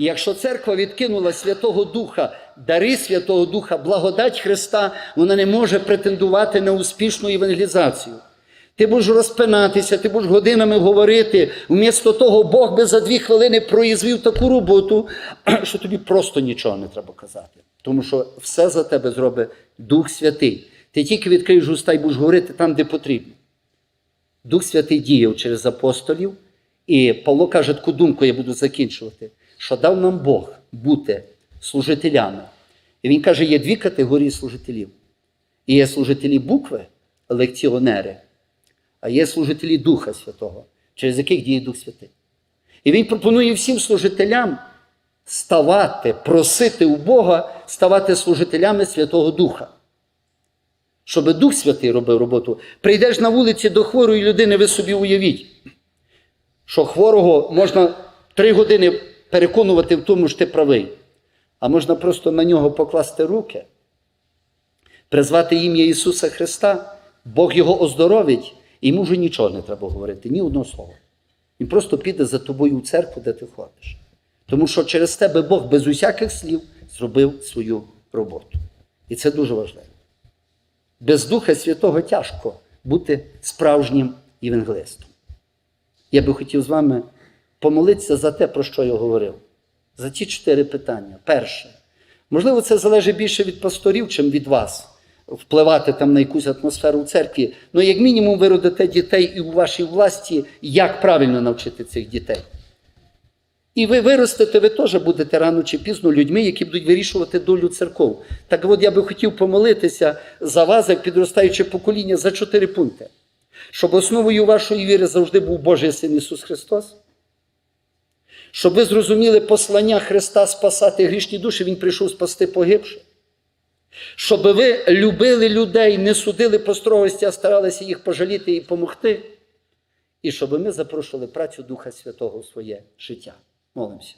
І якщо церква відкинула Святого Духа, дари Святого Духа, благодать Христа, вона не може претендувати на успішну евангелізацію. Ти будеш розпинатися, ти будеш годинами говорити. Вмісто того, Бог би за дві хвилини проїзвів таку роботу, що тобі просто нічого не треба казати. Тому що все за тебе зробить Дух Святий. Ти тільки відкриєш уста і будеш говорити там, де потрібно. Дух Святий діяв через апостолів, і Павло каже таку думку, я буду закінчувати, що дав нам Бог бути служителями. І він каже, є дві категорії служителів. І є служителі букви, лекціонери, а є служителі Духа Святого, через яких діє Дух Святий. І він пропонує всім служителям ставати, просити у Бога, ставати служителями Святого Духа. Щоб Дух Святий робив роботу. Прийдеш на вулиці до хворої людини, ви собі уявіть, що хворого можна три години переконувати в тому, що ти правий, а можна просто на нього покласти руки, призвати ім'я Ісуса Христа, Бог його оздоровить, і йому вже нічого не треба говорити, ні одного слова. Він просто піде за тобою у церкву, де ти ходиш. Тому що через тебе Бог без усяких слів зробив свою роботу. І це дуже важливо. Без Духа Святого тяжко бути справжнім євангелистом. Я би хотів з вами помолитися за те, про що я говорив. За ті чотири питання. Перше, можливо, це залежить більше від пасторів, чим від вас, впливати там на якусь атмосферу в церкві. Ну, як мінімум, ви родите дітей і у вашій власті, як правильно навчити цих дітей. І ви виростете, ви теж будете рано чи пізно людьми, які будуть вирішувати долю церков. Так от я би хотів помолитися за вас, як підростаюче покоління, за чотири пункти. Щоб основою вашої віри завжди був Божий Син Ісус Христос. Щоб ви зрозуміли послання Христа спасати грішні душі, Він прийшов спасти погибших. Щоб ви любили людей, не судили по строгості, а старалися їх пожаліти і помогти. І щоб ми запрошували працю Духа Святого у своє життя. Молимося.